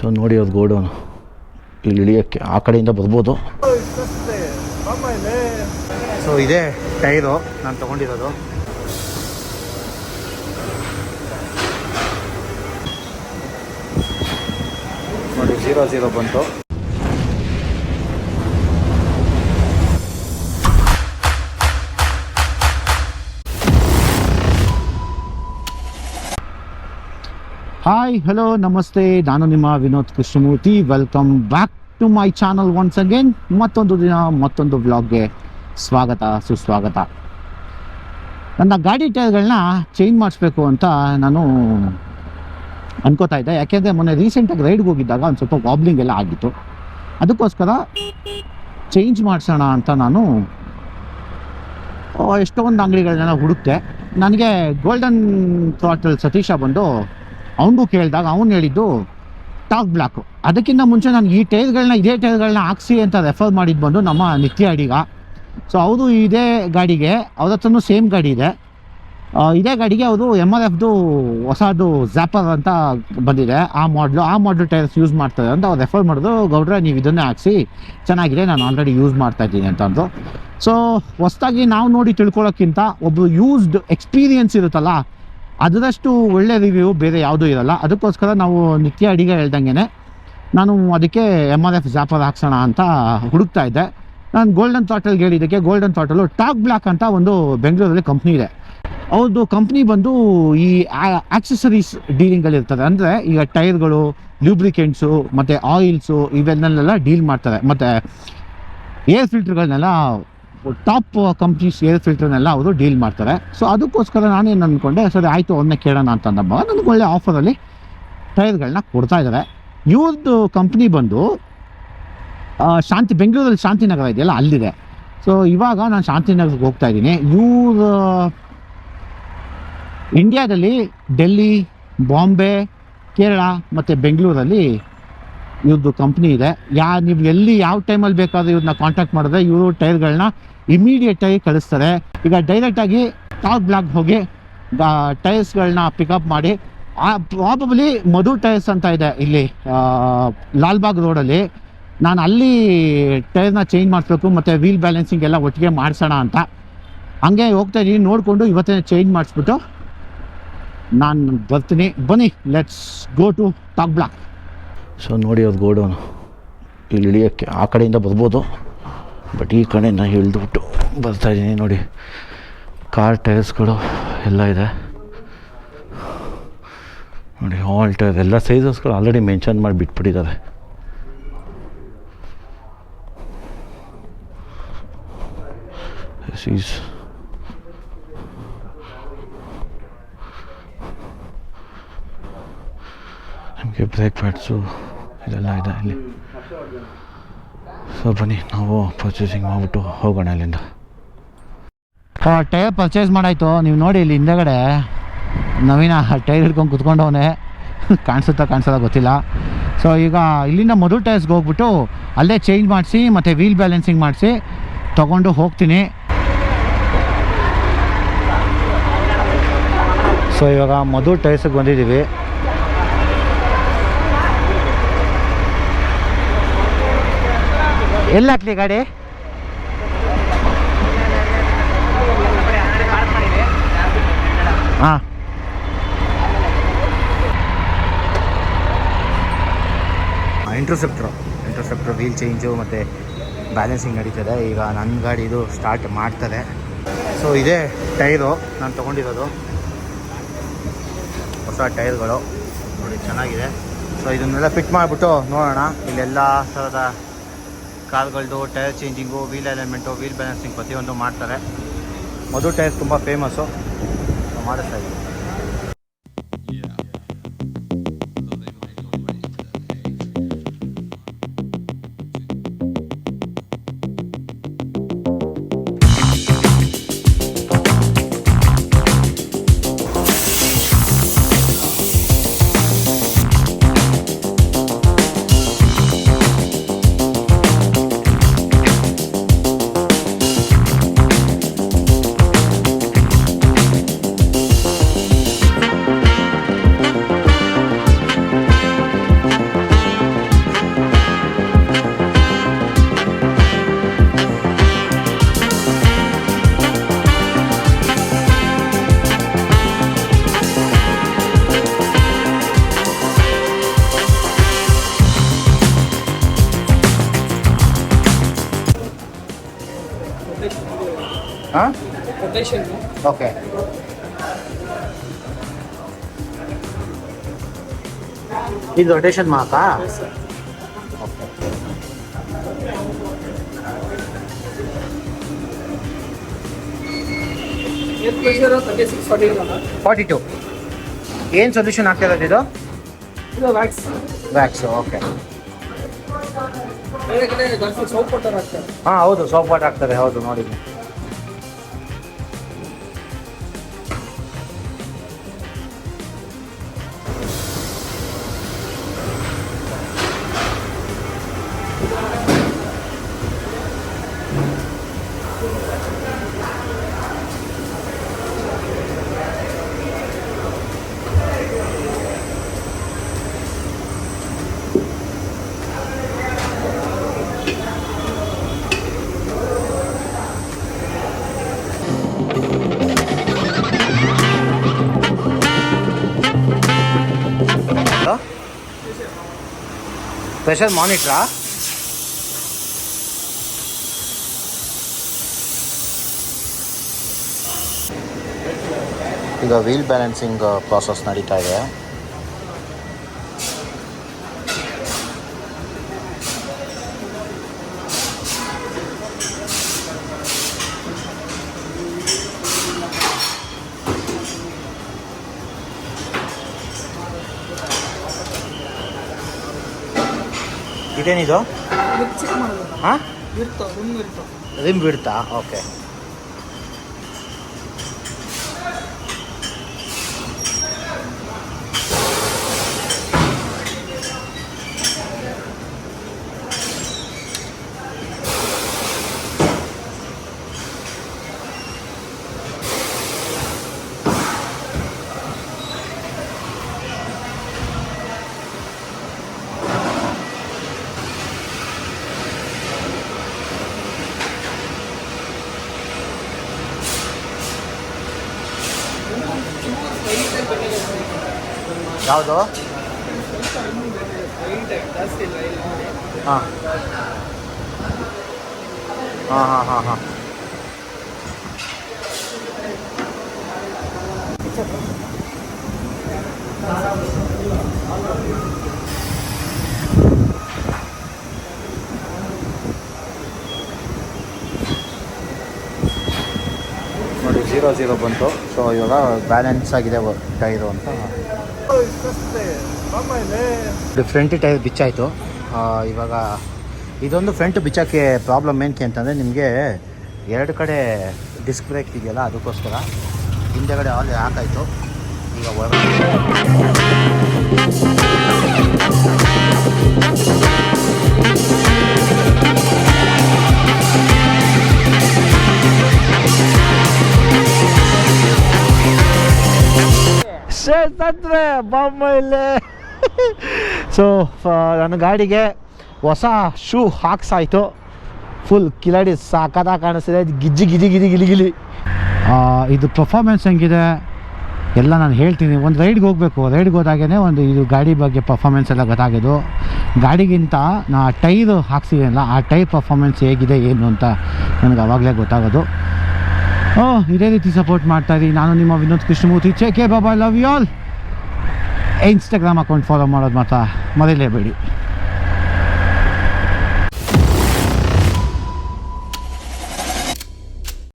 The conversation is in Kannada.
ಸೊ ನೋಡಿ ಅದು ಗೋಡೌನು ಇಲ್ಲಿ ಇಳಿಯೋಕ್ಕೆ, ಆ ಕಡೆಯಿಂದ ಬರ್ಬೋದು. ಸೊ ಇದೇ ಟೈರು, ನಾನು ತೊಗೊಂಡಿರೋದು. ನೋಡಿ ಜೀರೋ ಜೀರೋ ಬಂತು. ಹಾಯ್ ಹಲೋ ನಮಸ್ತೆ ನಾನು ನಿಮ್ಮ Vinod Krishnamurthy welcome back to my channel once again ಮತ್ತೊಂದು ದಿನ ಮತ್ತೊಂದು ವ್ಲಾಗ್ಗೆ ಸ್ವಾಗತ ಸುಸ್ವಾಗತ ನನ್ನ ಗಾಡಿ ಟೈರ್ಗಳನ್ನ ಚೇಂಜ್ ಮಾಡಿಸ್ಬೇಕು ಅಂತ ನಾನು ಅನ್ಕೋತಾ ಇದ್ದೆ. ಯಾಕೆಂದರೆ ಮೊನ್ನೆ ರೀಸೆಂಟಾಗಿ ರೈಡ್ಗೆ ಹೋಗಿದ್ದಾಗ ಒಂದು ಸ್ವಲ್ಪ ವಾಬ್ಲಿಂಗ್ ಎಲ್ಲ ಆಗಿತ್ತು. ಅದಕ್ಕೋಸ್ಕರ ಚೇಂಜ್ ಮಾಡಿಸೋಣ ಅಂತ ನಾನು ಎಷ್ಟೊಂದು ಅಂಗಡಿಗಳನ್ನೆಲ್ಲ ಹುಡುಕ್ತೆ ನನಗೆ ಗೋಲ್ಡನ್ ಥ್ರಾಟಲ್ ಸತೀಶ ಬಂದು ಅವನಿಗೂ ಕೇಳಿದಾಗ ಅವನು ಹೇಳಿದ್ದು, ಟಾಕ್ ಬ್ಲಾಕು. ಅದಕ್ಕಿಂತ ಮುಂಚೆ ನಾನು ಈ ಟೈರ್ಗಳನ್ನ ಇದೇ ಟೈರ್ಗಳನ್ನ ಹಾಕ್ಸಿ ಅಂತ ರೆಫರ್ ಮಾಡಿದ್ದು ಬಂದು ನಮ್ಮ ನಿತ್ಯ ಅಡಿಗ. ಸೊ ಅವರು ಇದೇ ಗಾಡಿಗೆ, ಅವ್ರ ಹತ್ರನೂ ಸೇಮ್ ಗಾಡಿ ಇದೆ. ಇದೇ ಗಾಡಿಗೆ ಅವರು ಎಂ ಆರ್ ಎಫ್ದು ಹೊಸದು ಜಾಪರ್ ಅಂತ ಬಂದಿದೆ. ಆ ಮಾಡ್ಲು ಆ ಮಾಡ್ಲು ಟೈರ್ಸ್ ಯೂಸ್ ಮಾಡ್ತಾರೆ ಅಂತ ಅವ್ರು ರೆಫರ್ ಮಾಡಿದ್ರು. ಗೌಡ್ರೆ, ನೀವು ಇದನ್ನೇ ಹಾಕ್ಸಿ, ಚೆನ್ನಾಗಿದೆ, ನಾನು ಆಲ್ರೆಡಿ ಯೂಸ್ ಮಾಡ್ತಾ ಇದ್ದೀನಿ ಅಂತ ಅಂದರು. ಸೊ ಹೊಸ್ದಾಗಿ ನಾವು ನೋಡಿ ತಿಳ್ಕೊಳ್ಳೋಕ್ಕಿಂತ ಒಬ್ಬರು ಯೂಸ್ಡ್ ಎಕ್ಸ್ಪೀರಿಯನ್ಸ್ ಇರುತ್ತಲ್ಲ ಅದರಷ್ಟು ಒಳ್ಳೆ ರಿವ್ಯೂ ಬೇರೆ ಯಾವುದೂ ಇರಲ್ಲ. ಅದಕ್ಕೋಸ್ಕರ ನಾವು ನಿತ್ಯ ಅಡಿಗೆ ಹೇಳ್ದಂಗೆ ನಾನು ಅದಕ್ಕೆ ಎಂ ಆರ್ ಎಫ್ ಜಾಪರ್ ಹಾಕ್ಸೋಣ ಅಂತ ಹುಡುಕ್ತಾ ಇದ್ದೆ. ನಾನು ಗೋಲ್ಡನ್ ಥಾಟಲ್ಗೆ ಹೇಳಿದ್ದಕ್ಕೆ ಗೋಲ್ಡನ್ ಥಾಟಲು ಟಾಕ್ ಬ್ಲಾಕ್ ಅಂತ ಒಂದು ಬೆಂಗಳೂರಲ್ಲಿ ಕಂಪ್ನಿ ಇದೆ. ಅವ್ರದ್ದು ಕಂಪ್ನಿ ಬಂದು ಈ ಆಕ್ಸೆಸರೀಸ್ ಡೀಲಿಂಗಲ್ಲಿ ಇರ್ತದೆ. ಅಂದರೆ ಈಗ ಟೈರ್ಗಳು ಲ್ಯೂಬ್ರಿಕೆಂಟ್ಸು ಮತ್ತು ಆಯಿಲ್ಸು ಇವೆಲ್ಲನೆಲ್ಲ ಡೀಲ್ ಮಾಡ್ತಾರೆ. ಮತ್ತು ಏರ್ ಫಿಲ್ಟರ್ಗಳನ್ನೆಲ್ಲ ಟಾಪ್ ಕಂಪ್ನೀಸ್ ಏರ್ ಫಿಲ್ಟರ್ನೆಲ್ಲ ಅವರು ಡೀಲ್ ಮಾಡ್ತಾರೆ. ಸೊ ಅದಕ್ಕೋಸ್ಕರ ನಾನೇನು ಅಂದ್ಕೊಂಡೆ ಸರಿ, ಆಯಿತು ಅವನ್ನೇ ಕೇಳೋಣ ಅಂತ ಅಂದಮ್ಮ ನನಗೆ ಒಳ್ಳೆ ಆಫರಲ್ಲಿ ಟೈರ್ಗಳನ್ನ ಕೊಡ್ತಾ ಇದ್ದಾರೆ ಇವ್ರದ್ದು ಕಂಪ್ನಿ ಬಂದು ಶಾಂತಿ, ಬೆಂಗಳೂರಲ್ಲಿ ಶಾಂತಿನಗರ ಇದೆಯಲ್ಲ, ಅಲ್ಲಿದೆ. ಸೊ ಇವಾಗ ನಾನು ಶಾಂತಿನಗರಕ್ಕೆ ಹೋಗ್ತಾ ಇದ್ದೀನಿ. ಇವ್ರ ಇಂಡಿಯಾದಲ್ಲಿ ಡೆಲ್ಲಿ ಬಾಂಬೆ ಕೇರಳ ಮತ್ತು ಬೆಂಗಳೂರಲ್ಲಿ ಇವ್ರದ್ದು ಕಂಪ್ನಿ ಇದೆ. ಯಾ, ನೀವು ಎಲ್ಲಿ ಯಾವ ಟೈಮಲ್ಲಿ ಬೇಕಾದ್ರೂ ಇವ್ರನ್ನ ಕಾಂಟ್ಯಾಕ್ಟ್ ಮಾಡಿದ್ರೆ ಇವರು ಟೈರ್ಗಳನ್ನ ಇಮಿಡಿಯೇಟಾಗಿ ಕಳಿಸ್ತಾರೆ. ಈಗ ಡೈರೆಕ್ಟಾಗಿ ಟಾಪ್ ಬ್ಲಾಕ್ ಹೋಗಿ ಟೈರ್ಸ್ಗಳನ್ನ ಪಿಕಪ್ ಮಾಡಿ, ಆ ಪ್ರಾಬಬ್ಲಿ ಮಧು ಟೈರ್ಸ್ ಅಂತ ಇದೆ ಇಲ್ಲಿ ಲಾಲ್ಬಾಗ್ ರೋಡಲ್ಲಿ. ನಾನು ಅಲ್ಲಿ ಟೈರ್ನ ಚೇಂಜ್ ಮಾಡಿಸ್ಬೇಕು, ಮತ್ತು ವೀಲ್ ಬ್ಯಾಲೆನ್ಸಿಂಗ್ ಎಲ್ಲ ಒಟ್ಟಿಗೆ ಮಾಡಿಸೋಣ ಅಂತ. ಹಂಗೆ ಹೋಗ್ತಾ ಇದ್ದೀನಿ ನೋಡಿಕೊಂಡು ಇವತ್ತೇ ಚೇಂಜ್ ಮಾಡಿಸ್ಬಿಟ್ಟು ನಾನು ಬರ್ತೀನಿ. ಬನ್ನಿ let's go to talk block so ನೋಡಿ ಅದು ಗೋಡೌನು. ಇಲ್ಲಿ ಇಳಿಯೋಕ್ಕೆ ಆ ಕಡೆಯಿಂದ ಬರ್ಬೋದು. ಬಟ್ ಈ ಕಡೆ ನಾನು ಕಡೆಯಿಂದ ಬರ್ತಾ ಬರ್ತಾಯಿದ್ದೀನಿ ನೋಡಿ. ಕಾರ್ ಟೈರ್ಸ್ಗಳು ಎಲ್ಲ ಇದೆ. ನೋಡಿ ಆಲ್ ಟೈರ್ ಎಲ್ಲ ಸೈಜಸ್ಗಳು ಆಲ್ರೆಡಿ ಮೆನ್ಷನ್ ಮಾಡಿ ಬಿಟ್ಬಿಟ್ಟಿದ್ದಾರೆ. ನಮಗೆ ಬ್ರೇಕ್ ಪ್ಯಾಡ್ಸು ಇದೆಲ್ಲ ಇದೆ ಇಲ್ಲಿ. ಸೊ ಬನ್ನಿ, ನಾವು ಪರ್ಚೇಸಿಂಗ್ ಮಾಡಿಬಿಟ್ಟು ಹೋಗೋಣ ಇಲ್ಲಿಂದ. ಟೈರ್ ಪರ್ಚೇಸ್ ಮಾಡಾಯಿತು. ನೀವು ನೋಡಿ ಇಲ್ಲಿ ಹಿಂದೆಗಡೆ ನವೀನ ಟೈರ್ ಹಿಡ್ಕೊಂಡು ಕುತ್ಕೊಂಡವನೇ ಕಾಣಿಸುತ್ತಾ ಕಾಣಿಸೋದ ಗೊತ್ತಿಲ್ಲ. ಸೊ ಈಗ ಇಲ್ಲಿಂದ ಮೊದಲು ಟೈರ್ಸ್ಗೆ ಹೋಗ್ಬಿಟ್ಟು ಅಲ್ಲೇ ಚೇಂಜ್ ಮಾಡಿಸಿ, ಮತ್ತು ವೀಲ್ ಬ್ಯಾಲೆನ್ಸಿಂಗ್ ಮಾಡಿಸಿ ತೊಗೊಂಡು ಹೋಗ್ತೀನಿ. ಸೊ ಇವಾಗ ಮಧು ಟೈರ್ಸಿಗೆ ಬಂದಿದ್ದೀವಿ. ಎಲ್ಲಿ ಹಾಕ್ಲಿ ಗಾಡಿ? ಹಾಂ. ಇಂಟರ್ಸೆಪ್ಟ್ರು ಇಂಟರ್ಸೆಪ್ಟ್ರು ವೀಲ್ ಚೇಂಜು ಮತ್ತು ಬ್ಯಾಲೆನ್ಸಿಂಗ್ ನಡೀತದೆ. ಈಗ ನನ್ನ ಗಾಡಿ ಇದು ಸ್ಟಾರ್ಟ್ ಮಾಡ್ತದೆ. ಸೊ ಇದೇ ಟೈರು ನಾನು ತೊಗೊಂಡಿರೋದು. ಹೊಸ ಟೈರ್ಗಳು ನೋಡಿ, ಚೆನ್ನಾಗಿದೆ. ಸೊ ಇದನ್ನೆಲ್ಲ ಫಿಟ್ ಮಾಡಿಬಿಟ್ಟು ನೋಡೋಣ. ಇಲ್ಲೆಲ್ಲ ಥರದ ಕಾರ್ಗಳದ್ದು tyre changing wheel alignment wheel balancing ಪ್ರತಿಯೊಂದು ಮಾಡ್ತಾರೆ. ಮಧು ಟೈರ್ ತುಂಬ ಫೇಮಸ್ಸು ಮಾಡಿಸ್ತಾ ಇದ್ದೀವಿ ಹಾಂ ಓಕೆ ಇದು rotation okay pressure forty two ಏನು ಸೊಲ್ಯೂಷನ್ ಆಗ್ತಿರೋದು ಇದು? ಇದು ವ್ಯಾಕ್ಸ್ ಓಕೆ ಹಾಂ ಹೌದು ಸೋಪ್ ವಾಟರ್ ಆಗ್ತದೆ ಹೌದು ನೋಡಿದ್ದೀನಿ ಪ್ರೆಷರ್ ಮಾನಿಟ್ರಾ ಈಗ ವೀಲ್ ಬ್ಯಾಲೆನ್ಸಿಂಗ್ ಪ್ರಾಸೆಸ್ ನಡೀತಾ ಇದೆ ಇದೇನಿದು? ಹಾಂ? ರಿಮ್ ಬಿಡ್ತಾ? ಓಕೆ ಯಾವುದು? ಹಾಂ. ಹಾಂ ಹಾಂ ಹಾಂ ಹಾಂ ನೋಡಿ ಜೀರೋ ಜೀರೋ ಬಂತು. ಸೊ ಇವಾಗ ಬ್ಯಾಲೆನ್ಸ್ ಆಗಿದೆ ಟೈರು ಅಂತ. ಫ್ರಂಟ್ ಟೈರ್ ಬಿಚ್ಚಾಯಿತು. ಇವಾಗ ಇದೊಂದು ಫ್ರಂಟ್ ಬಿಚ್ಚೋಕ್ಕೆ ಪ್ರಾಬ್ಲಮ್ ಏನಕ್ಕೆ ಅಂತಂದರೆ ನಿಮಗೆ ಎರಡು ಕಡೆ ಡಿಸ್ಕ್ ಬ್ರೇಕ್ ಇದೆಯಲ್ಲ, ಅದಕ್ಕೋಸ್ಕರ ಹಿಂದೆಗಡೆ ಆಲ್ ಹಾಕಾಯಿತು. ಈಗ ಹೊರ ಬಾಂಬ ಇಲ್ಲೇ. ಸೊ ನನ್ನ ಗಾಡಿಗೆ ಹೊಸ ಶೂ ಹಾಕ್ಸಾಯಿತು. ಫುಲ್ ಕಿಲಾಡಿ ಸಾಕಾದಾಗ ಕಾಣಿಸ್ತಿದೆ. ಗಿಜ್ಜಿ ಗಿಜಿ ಗಿಜಿ ಗಿಲಿ ಗಿಲಿ. ಇದು ಪರ್ಫಾರ್ಮೆನ್ಸ್ ಹೆಂಗಿದೆ? ಎಲ್ಲ ನಾನು ಹೇಳ್ತೀನಿ. ಒಂದು ರೈಡ್ಗೆ ಹೋಗಬೇಕು. ರೈಡ್ಗೆ ಹೋದಾಗೇ ಒಂದು ಇದು ಗಾಡಿ ಬಗ್ಗೆ ಪರ್ಫಾರ್ಮೆನ್ಸ್ ಎಲ್ಲ ಗೊತ್ತಾಗೋದು ಗಾಡಿಗಿಂತ ನಾ ಟೈರ್ ಹಾಕ್ಸಿದ್ದೀನಲ್ಲ ಆ ಟೈರ್ ಪರ್ಫಾರ್ಮೆನ್ಸ್ ಹೇಗಿದೆ, ಏನು ಅಂತ ನನಗೆ ಅವಾಗಲೇ ಗೊತ್ತಾಗೋದು. ಓ ಇದೇ ರೀತಿ ಸಪೋರ್ಟ್ ಮಾಡ್ತಾ ನಾನು ನಿಮ್ಮ ವಿನೋದ್ ಕೃಷ್ಣಮೂರ್ತಿ. ಚೇಕೆ ಬಾಬಾ love you all Instagram account follow ಮಾಡೋದು ಮಾತ್ರ ಮರೀಲೇಬೇಡಿ.